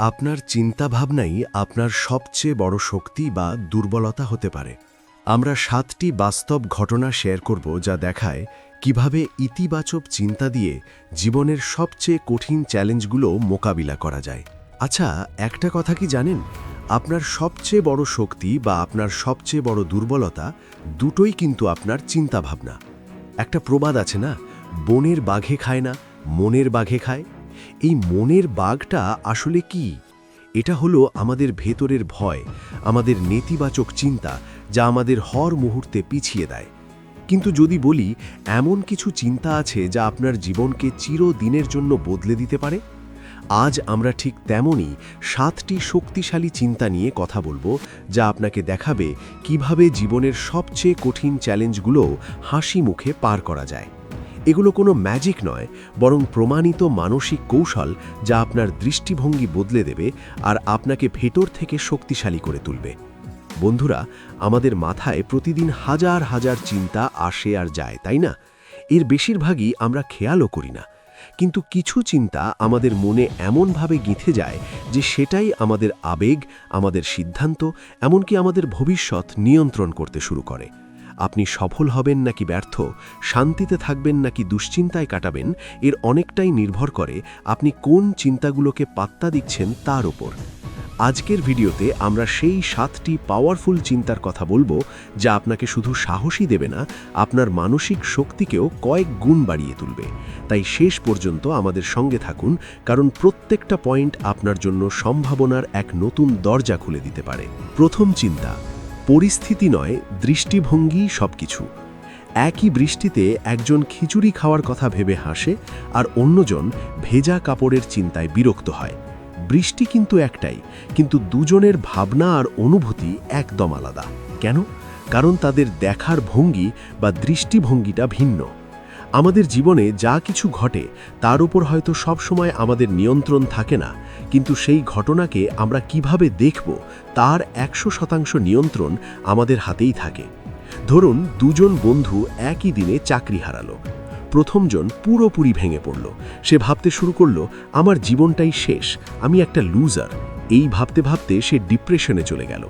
আপনার চিন্তাভাবনাই আপনার সবচেয়ে বড় শক্তি বা দুর্বলতা হতে পারে। আমরা সাতটি বাস্তব ঘটনা শেয়ার করব যা দেখায় কীভাবে ইতিবাচক চিন্তা দিয়ে জীবনের সবচেয়ে কঠিন চ্যালেঞ্জগুলো মোকাবিলা করা যায়। আচ্ছা একটা কথা কি জানেন? আপনার সবচেয়ে বড় শক্তি বা আপনার সবচেয়ে বড় দুর্বলতা দুটোই কিন্তু আপনার চিন্তাভাবনা। একটা প্রবাদ আছে না? বনের বাঘে খায় না, মনের বাঘে খায়। এই মনের বাঘটা আসলে কি? এটা হলো আমাদের ভেতরের ভয়, আমাদের নেতিবাচক চিন্তা যা আমাদের হর মুহূর্তে পিছিয়ে দেয়। কিন্তু যদি বলি, এমন কিছু চিন্তা আছে যা আপনার জীবনকে চিরদিনের জন্য বদলে দিতে পারে? আজ আমরা ঠিক তেমনই সাতটি শক্তিশালী চিন্তা নিয়ে কথা বলব, যা আপনাকে দেখাবে কীভাবে জীবনের সবচেয়ে কঠিন চ্যালেঞ্জগুলোও হাসি মুখে পার করা যায়। এগুলো কোনো ম্যাজিক নয়, বরং প্রমাণিত মানসিক কৌশল যা আপনার দৃষ্টিভঙ্গি বদলে দেবে আর আপনাকে ভেতর থেকে শক্তিশালী করে তুলবে। বন্ধুরা, আমাদের মাথায় প্রতিদিন হাজার হাজার চিন্তা আসে আর যায়, তাই না? এর বেশিরভাগই আমরা খেয়ালও করি না। কিন্তু কিছু চিন্তা আমাদের মনে এমনভাবে গিঁথে যায় যে সেটাই আমাদের আবেগ, আমাদের সিদ্ধান্ত, এমনকি আমাদের ভবিষ্যৎ নিয়ন্ত্রণ করতে শুরু করে। আপনি সফল হবেন নাকি ব্যর্থ, শান্তিতে থাকবেন নাকি দুশ্চিন্তায় কাটাবেন, এর অনেকটাই নির্ভর করে আপনি কোন চিন্তাগুলোকে পাত্তা দিচ্ছেন তার ওপর আজকের ভিডিওতে আমরা সেই সাতটি পাওয়ারফুল চিন্তার কথা বলব যা আপনাকে শুধু সাহসী দেবে না, আপনার মানসিক শক্তিকেও কয়েক গুণ বাড়িয়ে তুলবে। তাই শেষ পর্যন্ত আমাদের সঙ্গে থাকুন, কারণ প্রত্যেকটা পয়েন্ট আপনার জন্য সম্ভাবনার এক নতুন দরজা খুলে দিতে পারে। প্রথম চিন্তা পরিস্থিতি নয়, দৃষ্টিভঙ্গি সবকিছু। একই বৃষ্টিতে একজন খিচুড়ি খাওয়ার কথা ভেবে হাসে আর অন্যজন ভেজা কাপড়ের চিন্তায় বিরক্ত হয়। বৃষ্টি কিন্তু একটাই, কিন্তু দুজনের ভাবনা আর অনুভূতি একদম আলাদা। কেন? কারণ তাদের দেখার ভঙ্গি বা দৃষ্টিভঙ্গিটা ভিন্ন। আমাদের জীবনে যা কিছু ঘটে, তার উপর হয়তো সবসময় আমাদের নিয়ন্ত্রণ থাকে না কিন্তু সেই ঘটনাকে আমরা কীভাবে দেখব তার একশো শতাংশ নিয়ন্ত্রণ আমাদের হাতেই থাকে। ধরুন, দুজন বন্ধু একই দিনে চাকরি হারালো। প্রথমজন পুরোপুরি ভেঙে পড়ল। সে ভাবতে শুরু করল, আমার জীবনটাই শেষ, আমি একটা লুজার। এই ভাবতে ভাবতে সে ডিপ্রেশনে চলে গেল।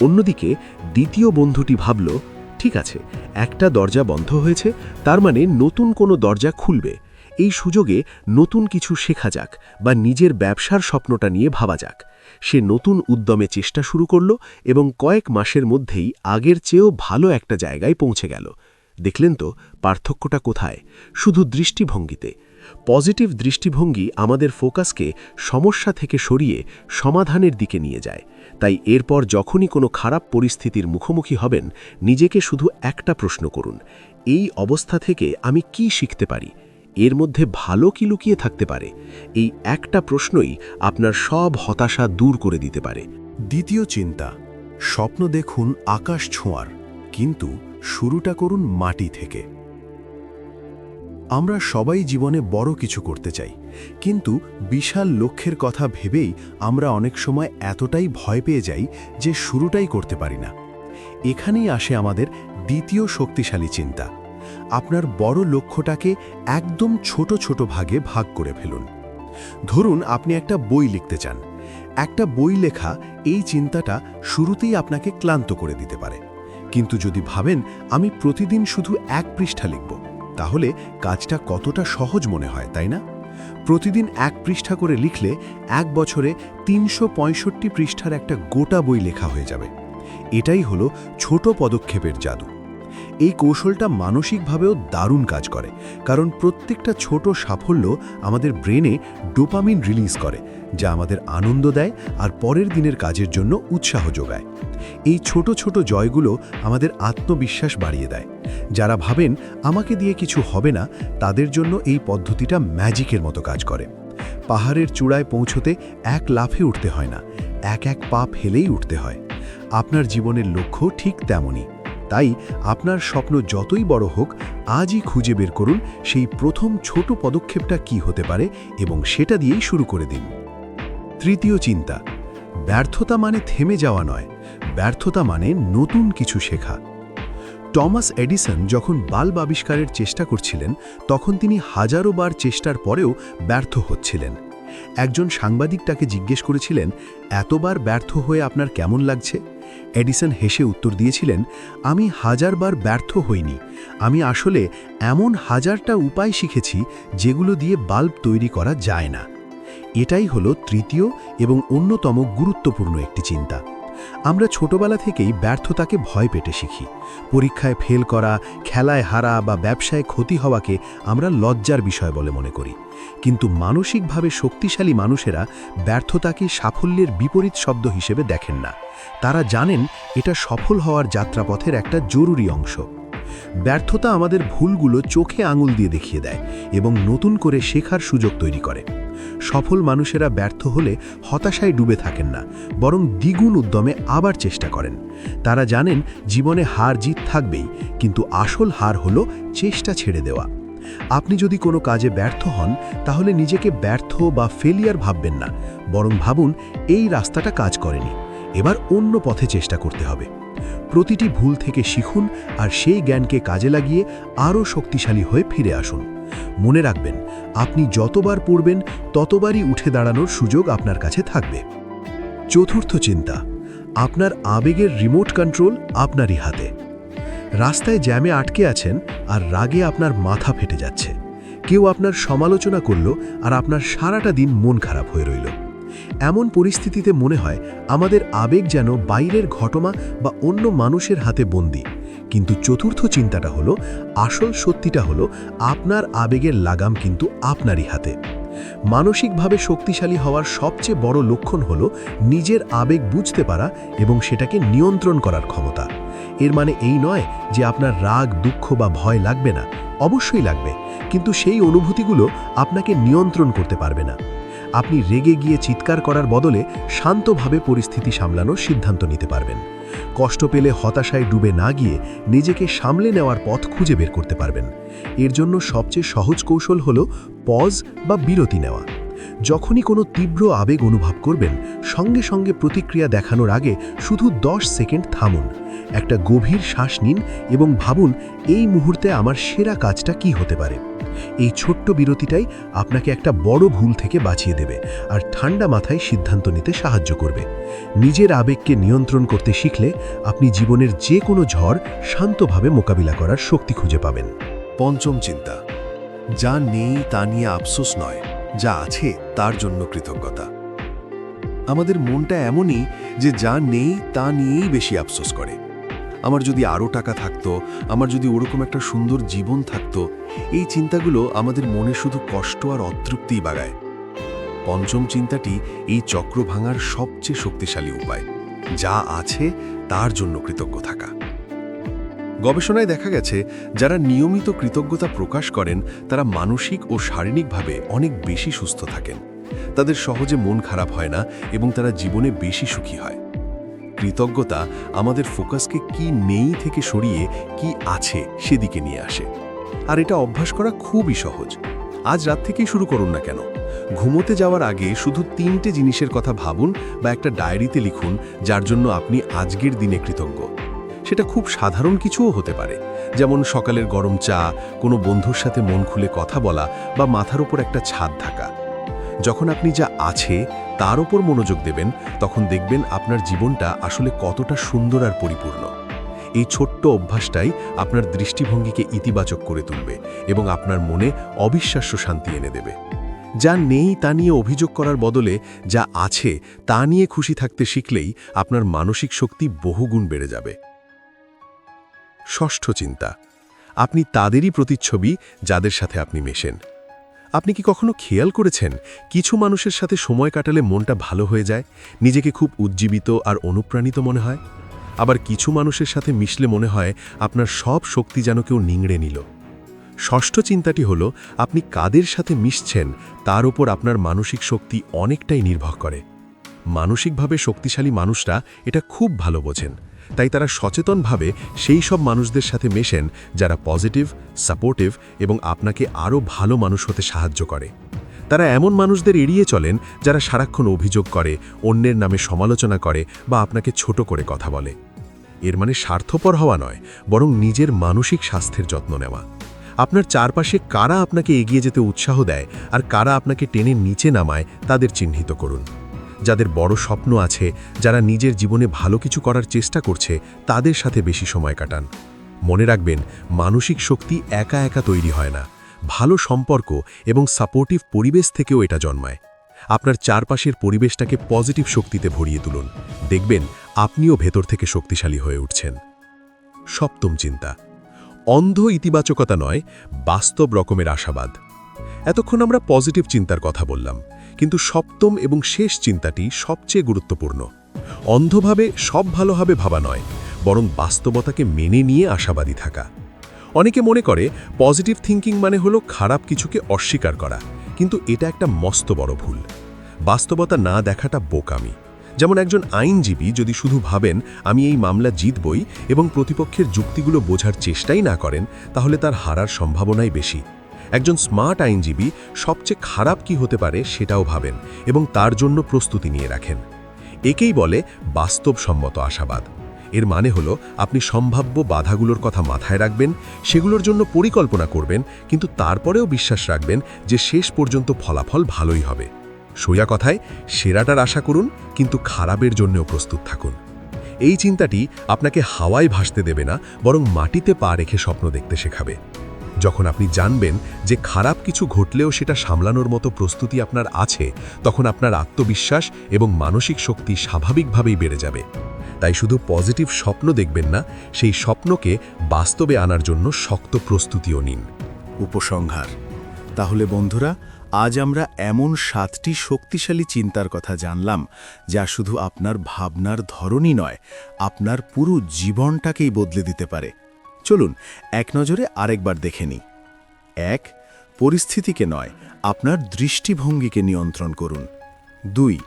অন্যদিকে, দ্বিতীয় বন্ধুটি ভাবল, ঠিক আছে, একটা দরজা বন্ধ হয়েছে, তার মানে নতুন কোনো দরজা খুলবে। এই সুযোগে নতুন কিছু শেখা যাক বা নিজের ব্যবসার স্বপ্নটা নিয়ে ভাবা যাক। সে নতুন উদ্যমে চেষ্টা শুরু করল এবং কয়েক মাসের মধ্যেই আগের চেয়েও ভালো একটা জায়গায় পৌঁছে গেল। দেখলেন তো, পার্থক্যটা কোথায়? শুধু দৃষ্টিভঙ্গিতে। পজিটিভ দৃষ্টিভঙ্গি আমাদের ফোকাসকে সমস্যা থেকে সরিয়ে সমাধানের দিকে নিয়ে যায়। তাই এরপর যখনই কোনো খারাপ পরিস্থিতির মুখোমুখি হবেন, নিজেকে শুধু একটা প্রশ্ন করুন, এই অবস্থা থেকে আমি কি শিখতে পারি? এর মধ্যে ভালো কি লুকিয়ে থাকতে পারে? এই একটা প্রশ্নই আপনার সব হতাশা দূর করে দিতে পারে। দ্বিতীয় চিন্তা, স্বপ্ন দেখুন আকাশ ছোঁয়ার, কিন্তু শুরুটা করুন মাটি থেকে। আমরা সবাই জীবনে বড় কিছু করতে চাই, কিন্তু বিশাল লক্ষ্যের কথা ভেবেই আমরা অনেক সময় এতটাই ভয় পেয়ে যাই যে শুরুটাই করতে পারি না। এখানেই আসে আমাদের দ্বিতীয় শক্তিশালী চিন্তা। আপনার বড় লক্ষ্যটাকে একদম ছোট ছোট ভাগে ভাগ করে ফেলুন। ধরুন আপনি একটা বই লিখতে চান। একটা বই লেখা এই চিন্তাটা শুরুতেই আপনাকে ক্লান্ত করে দিতে পারে। কিন্তু যদি ভাবেন, আমি প্রতিদিন শুধু এক পৃষ্ঠা লিখব, তাহলে কাজটা কতটা সহজ মনে হয়, তাই না? প্রতিদিন এক পৃষ্ঠা করে লিখলে এক বছরে তিনশো পঁয়ষট্টি পৃষ্ঠার একটা গোটা বই লেখা হয়ে যাবে। এটাই হলো ছোট পদক্ষেপের জাদু। এই কৌশলটা মানসিকভাবেও দারুণ কাজ করে, কারণ প্রত্যেকটা ছোট সাফল্য আমাদের ব্রেনে ডোপামিন রিলিজ করে, যা আমাদের আনন্দ দেয় আর পরের দিনের কাজের জন্য উৎসাহ যোগায়। এই ছোট ছোট জয়গুলো আমাদের আত্মবিশ্বাস বাড়িয়ে দেয়। যারা ভাবেন, আমাকে দিয়ে কিছু হবে না তাদের জন্য এই পদ্ধতিটা ম্যাজিকের মতো কাজ করে। পাহাড়ের চূড়ায় পৌঁছতে এক লাফে উঠতে হয় না, এক এক পা ফেলেই উঠতে হয়। আপনার জীবনের লক্ষ্য ঠিক তেমনই। তাই আপনার স্বপ্ন যতই বড় হোক, আজই খুঁজে বের করুন সেই প্রথম ছোট পদক্ষেপটা কি হতে পারে এবং সেটা দিয়েই শুরু করে দিন। তৃতীয় চিন্তা, ব্যর্থতা মানে থেমে যাওয়া নয়, ব্যর্থতা মানে নতুন কিছু শেখা। টমাস এডিসন যখন বাল্ব আবিষ্কারের চেষ্টা করছিলেন, তখন তিনি হাজারো বার চেষ্টার পরেও ব্যর্থ হচ্ছিলেন। একজন সাংবাদিক তাকে জিজ্ঞেস করেছিলেন, এতবার ব্যর্থ হয়ে আপনার কেমন লাগছে? এডিসন হেসে উত্তর দিয়েছিলেন, আমি হাজারবার ব্যর্থ হইনি। আমি আসলে এমন হাজারটা উপায় শিখেছি যেগুলো দিয়ে বাল্ব তৈরি করা যায় না। এটাই হলো তৃতীয় এবং অন্যতম গুরুত্বপূর্ণ একটি চিন্তা। আমরা ছোটবেলা থেকেই ব্যর্থতাকে ভয় পেটে শিখি। পরীক্ষায় ফেল করা, খেলায় হারা বা ব্যবসায় ক্ষতি হওয়াকে আমরা লজ্জার বিষয় বলে মনে করি। কিন্তু মানসিকভাবে শক্তিশালী মানুষেরা ব্যর্থতাকে সাফল্যের বিপরীত শব্দ হিসেবে দেখেন না। তারা জানেন এটা সফল হওয়ার যাত্রাপথের একটা জরুরি অংশ। ব্যর্থতা আমাদের ভুলগুলো চোখে আঙুল দিয়ে দেখিয়ে দেয় এবং নতুন করে শেখার সুযোগ তৈরি করে। সফল মানুষেরা ব্যর্থ হলে হতাশায় ডুবে থাকেন না, বরং দ্বিগুণ উদ্যমে আবার চেষ্টা করেন। তারা জানেন জীবনে হার জিত থাকবেই, কিন্তু আসল হার হল চেষ্টা ছেড়ে দেওয়া। আপনি যদি কোনো কাজে ব্যর্থ হন, তাহলে নিজেকে ব্যর্থ বা ফেলিয়ার ভাববেন না, বরং ভাবুন, এই রাস্তাটা কাজ করেনি, এবার অন্য পথে চেষ্টা করতে হবে। প্রতিটি ভুল থেকে শিখুন আর সেই জ্ঞানকে কাজে লাগিয়ে আরও শক্তিশালী হয়ে ফিরে আসুন। মনে রাখবেন, আপনি যতবার পড়বেন, ততবারই উঠে দাঁড়ানোর সুযোগ আপনার কাছে থাকবে। চতুর্থ চিন্তা, আপনার আবেগের রিমোট কন্ট্রোল আপনারই হাতে। রাস্তায় জ্যামে আটকে আছেন আর রাগে আপনার মাথা ফেটে যাচ্ছে। কেউ আপনার সমালোচনা করল আর আপনার সারাটা দিন মন খারাপ হয়ে রইল। এমন পরিস্থিতিতে মনে হয় আমাদের আবেগ যেন বাইরের ঘটনা বা অন্য মানুষের হাতে বন্দী। কিন্তু চতুর্থ চিন্তাটা হলো, আসল সত্যিটা হলো আপনার আবেগের লাগাম কিন্তু আপনারই হাতে। মানসিকভাবে শক্তিশালী হওয়ার সবচেয়ে বড় লক্ষণ হলো নিজের আবেগ বুঝতে পারা এবং সেটাকে নিয়ন্ত্রণ করার ক্ষমতা। এর মানে এই নয় যে আপনার রাগ, দুঃখ বা ভয় লাগবে না। অবশ্যই লাগবে। কিন্তু সেই অনুভূতিগুলো আপনাকে নিয়ন্ত্রণ করতে পারবে না। আপনি রেগে গিয়ে চিৎকার করার বদলে শান্তভাবে পরিস্থিতি সামলানোর সিদ্ধান্ত নিতে পারবেন। কষ্ট পেলে হতাশায় ডুবে না গিয়ে নিজেকে সামলে নেওয়ার পথ খুঁজে বের করতে পারবেন। এর জন্য সবচেয়ে সহজ কৌশল হল পজ বা বিরতি নেওয়া। যখনই কোনো তীব্র আবেগ অনুভব করবেন, সঙ্গে সঙ্গে প্রতিক্রিয়া দেখানোর আগে শুধু দশ সেকেন্ড থামুন। একটা গভীর শ্বাস নিন এবং ভাবুন, এই মুহূর্তে আমার সেরা কাজটা কি হতে পারে। এই ছোট্ট বিরতিটাই আপনাকে একটা বড় ভুল থেকে বাঁচিয়ে দেবে আর ঠান্ডা মাথায় সিদ্ধান্ত নিতে সাহায্য করবে। নিজের আবেগকে নিয়ন্ত্রণ করতে শিখলে আপনি জীবনের যে কোনো ঝড় শান্তভাবে মোকাবিলা করার শক্তি খুঁজে পাবেন। পঞ্চম চিন্তা, যা নেই তা নিয়ে আফসোস নয়, যা আছে তার জন্য কৃতজ্ঞতা। আমাদের মনটা এমনই যে যা নেই তা নিয়েই বেশি আফসোস করে। আমার যদি আরও টাকা থাকতো, আমার যদি ওরকম একটা সুন্দর জীবন থাকতো, এই চিন্তাগুলো আমাদের মনে শুধু কষ্ট আর অতৃপ্তিই বাগায় পঞ্চম চিন্তাটি এই চক্র ভাঙার সবচেয়ে শক্তিশালী উপায়, যা আছে তার জন্য কৃতজ্ঞ থাকা। গবেষণায় দেখা গেছে, যারা নিয়মিত কৃতজ্ঞতা প্রকাশ করেন, তারা মানসিক ও শারীরিকভাবে অনেক বেশি সুস্থ থাকেন। তাদের সহজে মন খারাপ হয় না এবং তারা জীবনে বেশি সুখী হয়। কৃতজ্ঞতা আমাদের ফোকাসকে কি নেই থেকে সরিয়ে কি আছে সেদিকে নিয়ে আসে। আর এটা অভ্যাস করা খুবই সহজ। আজ রাত থেকেই শুরু করুন না কেন? ঘুমোতে যাওয়ার আগে শুধু তিনটে জিনিসের কথা ভাবুন বা একটা ডায়েরিতে লিখুন যার জন্য আপনি আজকের দিনে কৃতজ্ঞ। সেটা খুব সাধারণ কিছুও হতে পারে। যেমন সকালের গরম চা, কোনো বন্ধুর সাথে মন খুলে কথা বলা বা মাথার ওপর একটা ছাদ থাকা যখন আপনি যা আছে তার ওপর মনোযোগ দেবেন, তখন দেখবেন আপনার জীবনটা আসলে কতটা সুন্দর আর পরিপূর্ণ। এই ছোট্ট অভ্যাসটাই আপনার দৃষ্টিভঙ্গিকে ইতিবাচক করে তুলবে এবং আপনার মনে অবিশ্বাস্য শান্তি এনে দেবে। যা নেই তা নিয়ে অভিযোগ করার বদলে যা আছে তা নিয়ে খুশি থাকতে শিখলেই আপনার মানসিক শক্তি বহুগুণ বেড়ে যাবে। ষষ্ঠ চিন্তা, আপনি তাদেরই প্রতিচ্ছবি যাদের সাথে আপনি মেশেন। আপনি কি কখনো খেয়াল করেছেন কিছু মানুষের সাথে সময় কাটালে মনটা ভালো হয়ে যায়, নিজেকে খুব উজ্জীবিত আর অনুপ্রাণিত মনে হয়? আবার কিছু মানুষের সাথে মিশলে মনে হয় আপনার সব শক্তি যেন কেউ নিংড়ে নিল। ষষ্ঠ চিন্তাটি হল, আপনি কাদের সাথে মিশছেন তার উপর আপনার মানসিক শক্তি অনেকটাই নির্ভর করে। মানসিকভাবে শক্তিশালী মানুষরা এটা খুব ভালো বোঝেন। তাই তারা সচেতনভাবে সেই সব মানুষদের সাথে মেশেন যারা পজিটিভ, সাপোর্টিভ এবং আপনাকে আরও ভালো মানুষ হতে সাহায্য করে। তারা এমন মানুষদের এড়িয়ে চলেন যারা সারাক্ষণ অভিযোগ করে, অন্যের নামে সমালোচনা করে বা আপনাকে ছোট করে কথা বলে। এর মানে স্বার্থপর হওয়া নয়, বরং নিজের মানসিক স্বাস্থ্যের যত্ন নেওয়া। আপনার চারপাশে কারা আপনাকে এগিয়ে যেতে উৎসাহ দেয় আর কারা আপনাকে টেনে নিচে নামায়, তাদের চিহ্নিত করুন। যাদের বড় স্বপ্ন আছে, যারা নিজের জীবনে ভালো কিছু করার চেষ্টা করছে, তাদের সাথে বেশি সময় কাটান। মনে রাখবেন, মানসিক শক্তি একা একা তৈরি হয় না। ভালো সম্পর্ক এবং সাপোর্টিভ পরিবেশ থেকেও এটা জন্মায়। আপনার চারপাশের পরিবেশটাকে পজিটিভ শক্তিতে ভরিয়ে তুলুন। দেখবেন, আপনিও ভেতর থেকে শক্তিশালী হয়ে উঠছেন। সপ্তম চিন্তা। অন্ধ ইতিবাচকতা নয়, বাস্তব রকমের আশাবাদ। এতক্ষণ আমরা পজিটিভ চিন্তার কথা বললাম, কিন্তু সপ্তম এবং শেষ চিন্তাটি সবচেয়ে গুরুত্বপূর্ণ। অন্ধভাবে সব ভালোভাবে ভাবা নয়, বরং বাস্তবতাকে মেনে নিয়ে আশাবাদী থাকা। অনেকে মনে করে পজিটিভ থিঙ্কিং মানে হলো খারাপ কিছুকে অস্বীকার করা, কিন্তু এটা একটা মস্ত বড় ভুল। বাস্তবতা না দেখাটা বোকামি। যেমন একজন আইনজীবী যদি শুধু ভাবেন, আমি এই মামলা জিতবই এবং প্রতিপক্ষের যুক্তিগুলো বোঝার চেষ্টাই না করেন, তাহলে তার হারার সম্ভাবনাই বেশি। একজন স্মার্ট আইনজীবী সবচেয়ে খারাপ কি হতে পারে সেটাও ভাবেন এবং তার জন্য প্রস্তুতি নিয়ে রাখেন। একেই বলে বাস্তবসম্মত আশাবাদ। এর মানে হলো, আপনি সম্ভাব্য বাধাগুলোর কথা মাথায় রাখবেন, সেগুলোর জন্য পরিকল্পনা করবেন, কিন্তু তারপরেও বিশ্বাস রাখবেন যে শেষ পর্যন্ত ফলাফল ভালোই হবে। সোজা কথায়, সেরাটার আশা করুন, কিন্তু খারাপের জন্যও প্রস্তুত থাকুন। এই চিন্তাটি আপনাকে হাওয়ায় ভাসতে দেবে না, বরং মাটিতে পা রেখে স্বপ্ন দেখতে শেখাবে। যখন আপনি জানবেন যে খারাপ কিছু ঘটলেও সেটা সামলানোর মতো প্রস্তুতি আপনার আছে, তখন আপনার আত্মবিশ্বাস এবং মানসিক শক্তি স্বাভাবিকভাবেই বেড়ে যাবে। তাই শুধু পজিটিভ স্বপ্ন দেখবেন না, সেই স্বপ্নকে বাস্তবে আনার জন্য শক্ত প্রস্তুতিও নিন। উপসংহার। তাহলে বন্ধুরা, আজ আমরা এমন সাতটি শক্তিশালী চিন্তার কথা জানলাম, যা শুধু আপনার ভাবনার ধরনই নয়, আপনার পুরো জীবনটাকেই বদলে দিতে পারে। চলুন, এক নজরে আরেকবার দেখে নিই। এক, পরিস্থিতিকে নয়, আপনার দৃষ্টিভঙ্গিকে নিয়ন্ত্রণ করুন। দুই,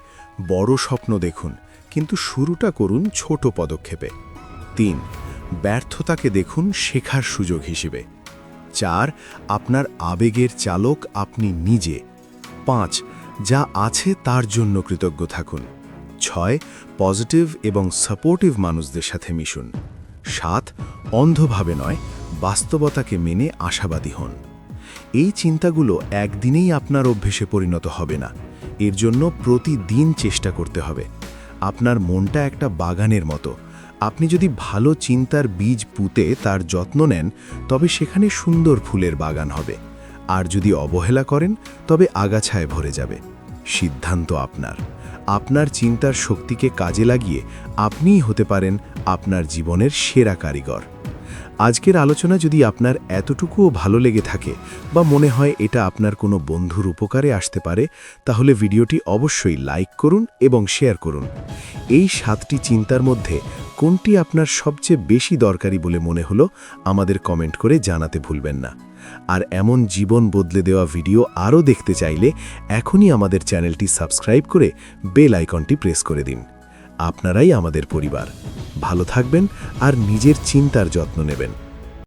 বড় স্বপ্ন দেখুন, কিন্তু শুরুটা করুন ছোট পদক্ষেপে। তিন, ব্যর্থতাকে দেখুন শেখার সুযোগ হিসেবে। চার, আপনার আবেগের চালক আপনি নিজে। পাঁচ, যা আছে তার জন্য কৃতজ্ঞ থাকুন। ছয়, পজিটিভ এবং সাপোর্টিভ মানুষদের সাথে মিশুন। সাত অন্ধভাবে নয়, বাস্তবতাকে মেনে আশাবাদী হন। এই চিন্তাগুলো একদিনেই আপনার অভ্যেসে পরিণত হবে না। এর জন্য প্রতিদিন চেষ্টা করতে হবে। আপনার মনটা একটা বাগানের মতো। আপনি যদি ভালো চিন্তার বীজ পুঁতে তার যত্ন নেন, তবে সেখানে সুন্দর ফুলের বাগান হবে। আর যদি অবহেলা করেন, তবে আগাছায় ভরে যাবে। সিদ্ধান্ত আপনার। আপনার চিন্তার শক্তিকে কাজে লাগিয়ে আপনিই হতে পারেন আপনার জীবনের সেরা কারিগর। আজকের আলোচনা যদি আপনার এতটুকুও ভালো লেগে থাকে বা মনে হয় এটা আপনার কোনো বন্ধুর উপকারে আসতে পারে, তাহলে ভিডিওটি অবশ্যই লাইক করুন এবং শেয়ার করুন। এই সাতটি চিন্তার মধ্যে কোনটি আপনার সবচেয়ে বেশি দরকারি বলে মনে হলো আমাদের কমেন্ট করে জানাতে ভুলবেন না। আর এমন জীবন বদলে দেওয়া ভিডিও আরও দেখতে চাইলে এখনই আমাদের চ্যানেলটি সাবস্ক্রাইব করে বেল আইকনটি প্রেস করে দিন। আপনারাই আমাদের পরিবার। ভালো থাকবেন আর নিজের চিন্তার যত্ন নেবেন।